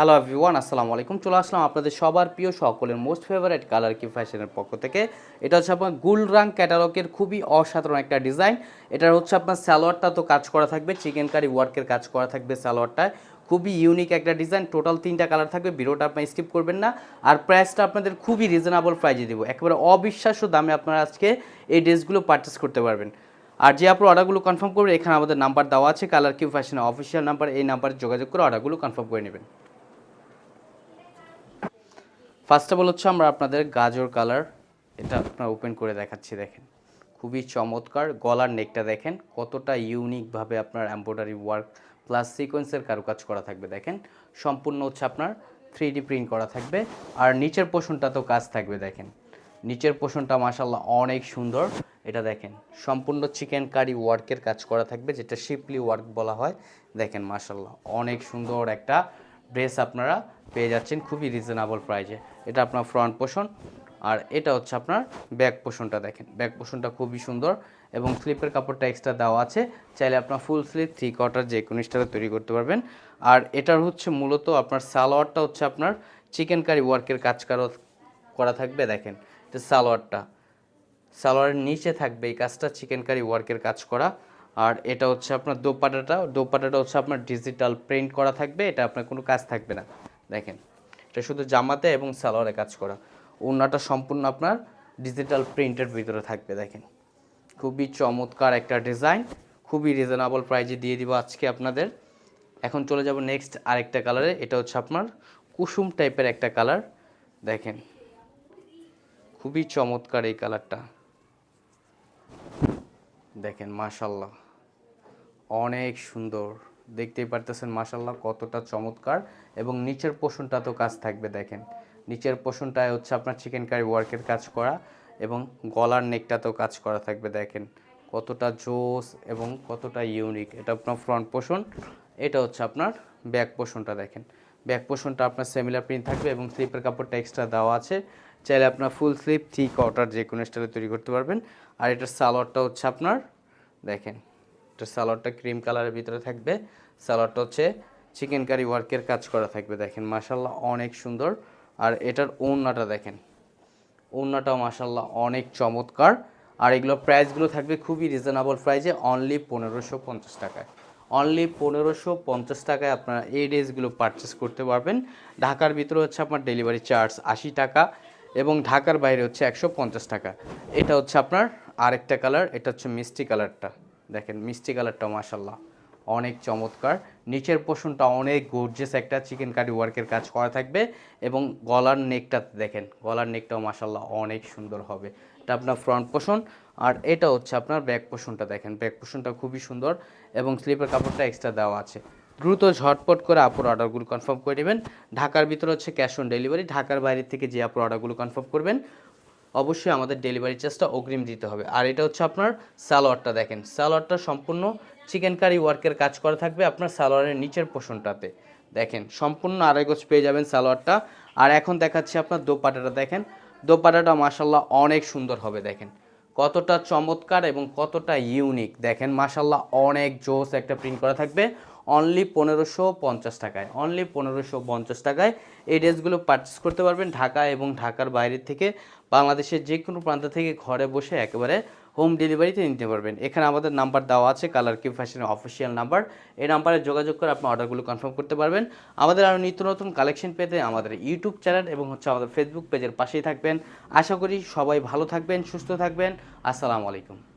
Hello everyone আসসালামু আলাইকুম। চলে আসলাম আপনাদের সবার প্রিয়, সকলের মোস্ট ফেভারিট কালার কি ফ্যাশনের পক্ষ থেকে। এটা হচ্ছে আপনার গুল রাং ক্যাটালগের খুবই অসাধারণ একটা ডিজাইন এটার হচ্ছে আপনার সালোয়ারটা তো কাজ করা থাকবে চিকেন কারি ওয়ার্কের কাজ করা থাকবে সালোয়ারটায় খুবই ইউনিক একটা ডিজাইন টোটাল তিনটা কালার থাকবে, ভিডিওটা আপনি স্কিপ করবেন না। আর প্রাইসটা আপনাদের খুবই রিজনেবল প্রাইজে দেবো। একেবারে অবিশ্বাস্য দামে আপনারা আজকে এই ড্রেসগুলো পারচেস করতে পারবেন। আর যে আপনার অর্ডারগুলো কনফার্ম করবেন এখানে আমাদের নাম্বার দেওয়া আছে কালার কিউ ফ্যাশনের অফিসিয়াল নাম্বার এই নাম্বারে যোগাযোগ করে অর্ডারগুলো কনফার্ম করে নেবেন। ফার্স্ট অফ অল হচ্ছে আমরা আপনাদের গাজর কালার এটা আপনার ওপেন করে দেখাচ্ছি, দেখেন। খুবই চমৎকার, গলার নেকটা দেখেন, কতটা ইউনিকভাবে আপনার এম্ব্রয়ডারি ওয়ার্ক প্লাস সিকোয়েন্সের কারুকাজ করা থাকবে, দেখেন। সম্পূর্ণ হচ্ছে আপনার থ্রি প্রিন্ট করা থাকবে। আর নিচের পোষণটা তো কাজ থাকবে, দেখেন। নিচের পোষণটা মাসাল্লাহ অনেক সুন্দর। এটা দেখেন, সম্পূর্ণ চিকেন কারি ওয়ার্কের কাজ করা থাকবে, যেটা শিপলি ওয়ার্ক বলা হয়। দেখেন মাসাল্লাহ অনেক সুন্দর একটা ড্রেস আপনারা পেয়ে যাচ্ছেন খুবই রিজনেবল প্রাইজে এটা আপনার ফ্রন্ট পোষণ আর এটা হচ্ছে আপনার ব্যাক পোষণটা দেখেন। ব্যাক পোষণটা খুবই সুন্দর এবং স্লিপের কাপড়টা এক্সট্রা দেওয়া আছে। চাইলে আপনার ফুল স্লিপ থ্রি কোয়ার্টার যে কোনো স্টাইলে তৈরি করতে পারবেন। আর এটার হচ্ছে মূলত আপনার সালোয়ারটা হচ্ছে আপনার চিকেন কারি ওয়ার্কের কাজ করা- করা থাকবে, দেখেন। সালোয়ারটা। সালোয়ারের নিচে থাকবে এই কাজটা চিকেন কারি ওয়ার্কের কাজ করা। আর এটা হচ্ছে আপনার দোপাটাটা দোপাটাটা হচ্ছে আপনার ডিজিটাল প্রিন্ট করা থাকবে, এটা আপনার কোনো কাজ থাকবে না। দেখেন, এটা শুধু জামাতে এবং সালোয়ারে কাজ করা। ওড়নাটা সম্পূর্ণ আপনার ডিজিটাল প্রিন্টের ভিতরে থাকবে, দেখেন। খুবই চমৎকার একটা ডিজাইন খুবই রিজনেবল প্রাইজে দিয়ে দিব আজকে আপনাদের। এখন চলে যাব নেক্সট আরেকটা কালারে এটা হচ্ছে আপনার কুসুম টাইপের একটা কালার দেখেন, খুবই চমৎকার এই কালারটা দেখেন মাশাল্লাহ অনেক সুন্দর। দেখতেই পারতেছেন মাশাল্লাহ কতটা চমৎকার এবং নিচের পোষণটা তো কাজ থাকবে দেখেন। নিচের পোষণটায় হচ্ছে আপনার চিকেন কারি ওয়ার্কের কাজ করা এবং গলার নেকটাতেও কাজ করা থাকবে দেখেন। কতটা জোস এবং কতটা ইউনিক এটা আপনার ফ্রন্ট পোষণ, এটা হচ্ছে আপনার ব্যাক পোষণটা দেখেন। ব্যাক পোষণটা আপনার সেমিলার প্রিন্ট থাকবে এবং স্লিপের কাপড়টা এক্সট্রা দেওয়া আছে। চাইলে আপনার ফুল স্লিপ থ্রি কোয়ার্টার যে কোনো স্টাইলে তৈরি করতে পারবেন। আর এটার সালোয়ারটা হচ্ছে আপনার, দেখেন এটা সালোয়ারটা ক্রিম কালারের ভিতরে থাকবে। সালোয়ারটা হচ্ছে চিকেন কারি ওয়ার্কের কাজ করা থাকবে, দেখেন। মাশাল্লাহ অনেক সুন্দর। আর এটার ওড়নাটা দেখেন। ওড়নাটাও মাশাল্লাহ অনেক চমৎকার। আর এগুলো প্রাইসগুলো থাকবে খুবই রিজনেবল প্রাইসে অনলি পনেরোশো পঞ্চাশ টাকায়। অনলি পনেরোশো পঞ্চাশ টাকায় আপনারা এই ড্রেসগুলো পারচেস করতে পারবেন। ঢাকার ভিতরে হচ্ছে আপনার ডেলিভারি চার্জ আশি টাকা এবং ঢাকার বাইরে হচ্ছে একশো পঞ্চাশ টাকা। এটা হচ্ছে আপনার আরেকটা কালার এটা হচ্ছে মিষ্টি কালারটা দেখেন, মিষ্টি কালারটাও মাশাল্লাহ অনেক চমৎকার। নিচের পোষণটা অনেক গর্জেস একটা চিকেন কারি ওয়ার্কের কাজ করা থাকবে এবং গলার নেকটা দেখেন, গলার নেকটাও মাসাল্লাহ অনেক সুন্দর হবে। এটা আপনার ফ্রন্ট পোষণ, আর এটা হচ্ছে আপনার ব্যাক পোষণটা দেখেন। ব্যাক পোষণটা খুবই সুন্দর এবং স্লিপের কাপড়টা এক্সট্রা দেওয়া আছে। দ্রুত ঝটপট করে আপুর অর্ডারগুলো কনফার্ম করে নেবেন। ঢাকার ভিতরে হচ্ছে ক্যাশ অন ডেলিভারি ঢাকার বাইরে থেকে যে আপুর অর্ডারগুলো কনফার্ম করবেন অবশ্যই আমাদের ডেলিভারি চার্জটা অগ্রিম দিতে হবে। আর এটা হচ্ছে আপনার সালোয়ারটা দেখেন। সালোয়ারটা সম্পূর্ণ চিকেন কারি ওয়ার্কের কাজ করা থাকবে আপনার সালোয়ারের নিচের পোষণটাতে দেখেন, সম্পূর্ণ আড়াই গোছ পেয়ে যাবেন সালোয়ারটা। আর এখন দেখাচ্ছি আপনার দোপাটাটা দেখেন। দোপাটাটা মাসাল্লাহ অনেক সুন্দর হবে দেখেন। কতটা চমৎকার এবং কতটা ইউনিক দেখেন মাসাল্লাহ অনেক জোস একটা প্রিন্ট করা থাকবে। অনলি পনেরোশো পঞ্চাশ টাকায় অনলি পনেরোশো পঞ্চাশ টাকায় এই ড্রেসগুলো পারচেস করতে পারবেন ঢাকা এবং ঢাকার বাইরে থেকে বাংলাদেশের যে কোনো প্রান্ত থেকে ঘরে বসে একেবারে হোম ডেলিভারিতে নিতে পারবেন। এখানে আমাদের নাম্বার দেওয়া আছে কালার কিউ ফ্যাশনের অফিসিয়াল নাম্বার এই নাম্বারে যোগাযোগ করে আপনি অর্ডারগুলো কনফার্ম করতে পারবেন। আমাদের আরও নিত্য নতুন কালেকশন পেতে আমাদের ইউটিউব চ্যানেল এবং হচ্ছে আমাদের ফেসবুক পেজের পাশেই থাকবেন। আশা করি সবাই ভালো থাকবেন, সুস্থ থাকবেন। আসসালামু আলাইকুম।